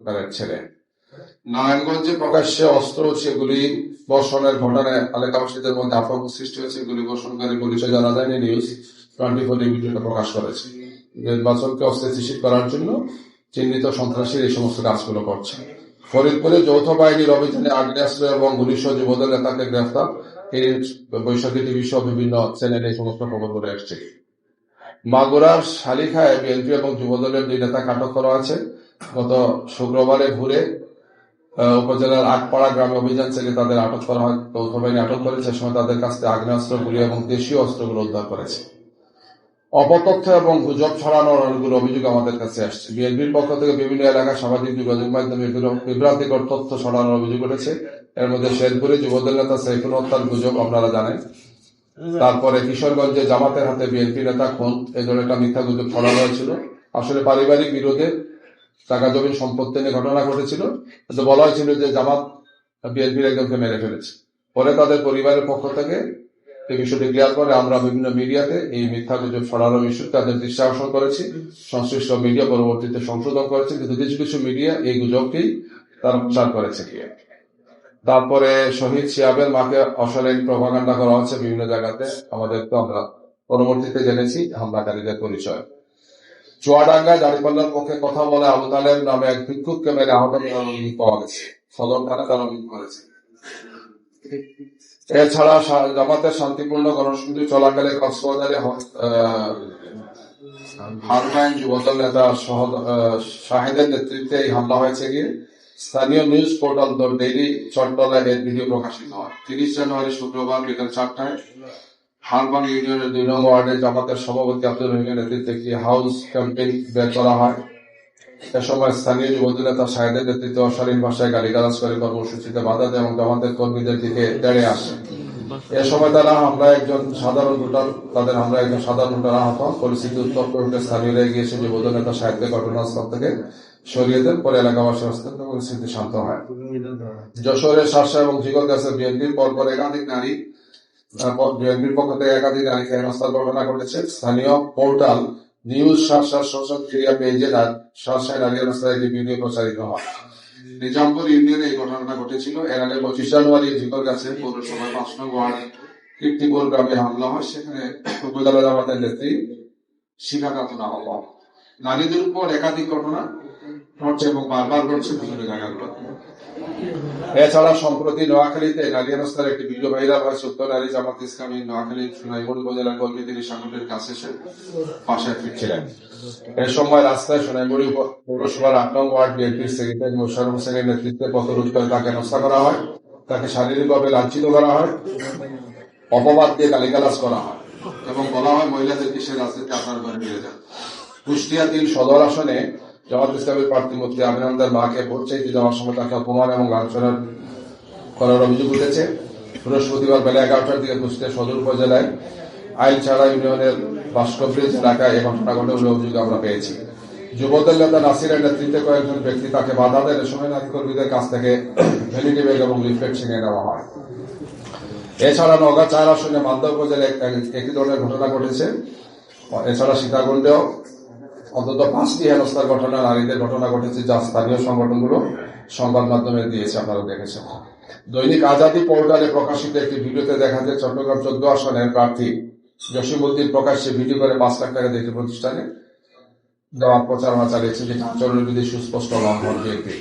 তাদের ছেলে। নারায়ণগঞ্জে প্রকাশ্যে অস্ত্র সেগুলি বর্ষণের ঘটনায় এলাকাবাসীদের মধ্যে আতঙ্ক সৃষ্টি হয়েছে, এগুলি বর্ষণকারী পরিচয় জানা যায়নি, নিউজ টোয়েন্টি ফোর ভিডিওটা প্রকাশ করেছে। নির্বাচনকে অস্থিতিশীল করার জন্য চিহ্নিত সন্ত্রাসীর এই সমস্ত কাজগুলো করছে। ফরিদপুরে যৌথ বাহিনীর অভিযানে আগ্নেয়াস্ত্র এবং গুলিসহ যুবদল নেতাকে গ্রেফতার। এই বৈশাখী টিভি সহ বিভিন্ন চ্যানেলে এই সমস্ত খবরগুলো এসছে। মাগুরার শালিখায় বিএনপি এবং যুবদলের দুই নেতাকে আটক করা আছে। গত শুক্রবারে ঘুরে উপজেলার আটপাড়া গ্রামে অভিযান চালিয়ে তাদের আটক করা হয়। যৌথ বাহিনী আটক করে সে সময় তাদের কাছ থেকে আগ্নেয়াস্ত্র, গুলি এবং দেশীয় অস্ত্রগুলো উদ্ধার করেছে। অপতথ্য এবং গুজব ছড়ানোর অনেকগুলো অভিযোগ আমাদের কাছে আসছে। বিএনপির পক্ষ থেকে বিভিন্ন এলাকায় সামাজিক যোগাযোগ মাধ্যমে বিভ্রান্তিকর তথ্য ছড়ানোর অভিযোগ উঠেছে। এর মধ্যে শেরপুরে যুবদল নেতা সাইফুল হত্যার গুজব আপনারা জানেন। তারপরে কিশোরগঞ্জে জামাতের হাতে বিএনপি নেতা খুন। এই ধরনের একটা মিথ্যা গুজব ছড়ানো হয়েছিল। আসলে পারিবারিক বিরোধে টাকা জমি সম্পত্তি নিয়ে ঘটনা ঘটেছিল। বলা হয়েছিল যে জামাত বিএনপির একজনকে মেরে ফেলেছে। পরে তাদের পরিবারের পক্ষ থেকে এই বিষয়টি ক্লিয়ার করে আমরা বিভিন্ন মিডিয়াতে এই মিথ্যা গুজব ছড়ানোর ইস্যু তাদের দৃষ্টি আকর্ষণ করেছি। সংশ্লিষ্ট মিডিয়া পরবর্তীতে সংশোধন করেছে, কিন্তু কিছু কিছু মিডিয়া এই গুজবকেই তারা প্রচার করেছে তারপরে শহীদ সিয়াবের মাকে অশালীন প্রভাকাণ্ডা করা হচ্ছে বিভিন্ন জায়গাতে। আমাদের তো আমরা পরবর্তীতে জেনেছি, হামলাকারীদের পরিচয়। চুয়াডাঙ্গায় দাঁড়িপাল্লার পক্ষে কথা বলে আবু তালেব নামে এক ভিক্ষুককে মেরে আহত পাওয়া গেছে। সদর থানা অভিযোগ করেছে এছাড়া জামাতের শান্তিপূর্ণ গণসংযোগ চলাকালে কক্সবাজারে হারমাইন যুবদল নেতা শাহিদের নেতৃত্বে এই হামলা হয়েছে গিয়ে স্থানীয় news portal the daily Chattala এর ভিডিও প্রকাশিত হয়। তিরিশ জানুয়ারি শুক্রবার বিকেল চারটায় হারবাং ইউনিয়নের দুই নং ওয়ার্ডে জামাতের সভাপতি আব্দুল রহিমের নেতৃত্বে একটি হাউস ক্যাম্পেইন বের করা হয়। এ সময় স্থানীয় যুবদল নেতা শাহেদের নেতৃত্বে অশালীন ভাষায় গালিগালাজ করে কর্মসূচিতে বাধা দেয় এবং জামাতের কর্মীদের দিকে তেড়ে আসে। এ সময় তারা হামলায় একজন সাধারণ ভোটার তাদের হামলায় একজন সাধারণ ভোটার আহত। পরিস্থিতি উত্তপ্ত হতে স্থানীয়রা এগিয়ে এসে নেতা সাহিত্যের ঘটনাস্থল থেকে সরিয়ে দেন। পরে এলাকাবাসী হস্তক্ষেপে পরিস্থিতি শান্ত হয়। যশোরের শাসা এবং জিগলগাছের বিএনপির পরপর একাধিক নারী বিএনপির পক্ষ থেকে একাধিক নারীকে হেনস্থার ঘটনা ঘটেছে স্থানীয় পোর্টাল নিউজ শাসার সোশ্যাল মিডিয়া পেজে শাসায় নারী হেনস্থার একটি ভিডিও প্রচারিত হয়। নিজামপুর ইউনিয়নে এই ঘটনাটা ঘটেছিল। এর আগে পঁচিশ জানুয়ারি জিগর গাছে পৌরসভার পাঁচ নং ওয়ার্ড কীর্তিপুর গ্রামে হামলা হয়। সেখানে উপজেলা জামাতের নেত্রী শিখা আহত হন। নারীদের উপর একাধিক ঘটনা ঘটছে এবং বারবার ঘটছে বিভিন্ন জায়গাগুলো এছাড়া সম্প্রতি নোয়াখালীতে নারী হেনস্থার একটি ভিডিও ভাইরাল হয়েছে উত্তর নারী জামাত ইসলামী নোয়াখালী সোনাইমুড়ি উপজেলার কর্মী তিনি সাংগঠনিক কাছে এসে বাসায় ফিরছিলেন। এ সময় রাস্তায় সোনাইমুড়ি পৌরসভার আট নং ওয়ার্ড বিএনপির সেক্রেটারি মোশারফ হোসেনের নেতৃত্বে পথরোধ করে তাকে হেনস্থা করা হয়। তাকে শারীরিকভাবে লাঞ্ছিত করা হয়। অপবাদ দিয়ে গালিগালাজ করা হয় এবং বলা হয় মহিলাদেরকে সে রাজনীতি আপনার ঘরে নিয়ে যান। কুষ্টিয়া তিন সদর আসনে জামাত ইসলামের প্রার্থী মন্ত্রী আমিনান্দার মাকে ভোট চাইতে যাওয়ার সময় তাকে অপমান এবং লাঞ্ছনা করার অভিযোগ উঠেছে। বৃহস্পতিবার বেলা এগারোটার দিকে কুষ্টিয়া সদর উপজেলায় আইন ছাড়া ইউনিয়নের বাস্কব্রিজ এলাকায় এই ঘটনা ঘটে বলে অভিযোগ আমরা পেয়েছি। যুবদল নেতা নাসিরের নেতৃত্বে কয়েকজন ব্যক্তি তাকে বাধা দেন এ সময় নারী কর্মীদের কাছ থেকে ভ্যানিটি ব্যাগ এবং লিফলেট ছিনিয়ে নেওয়া হয়। এছাড়া নগা চার আসনে মালদা উপজেলায় এক- এক- একই ধরনের ঘটনা ঘটেছে। এছাড়া সীতাকুণ্ডেও অন্তত পাঁচটি হেনস্থার ঘটনা, নারীদের ঘটনা ঘটেছে যা স্থানীয় সংগঠনগুলো সংবাদ মাধ্যমে দিয়েছে, আপনারা দেখেছেন। দৈনিক আজাদি পোর্টালে প্রকাশিত একটি ভিডিওতে দেখা যায়, চট্টগ্রাম চোদ্দ আসনের প্রার্থী জসিমুদ্দিন প্রকাশ্যে ভিডিও করে পাঁচ লাখ টাকা একটি প্রতিষ্ঠানে দেওয়ার প্রচারণা চালিয়েছে, যেটা আচরণবিধি সুস্পষ্ট লঙ্ঘন বিএনপি।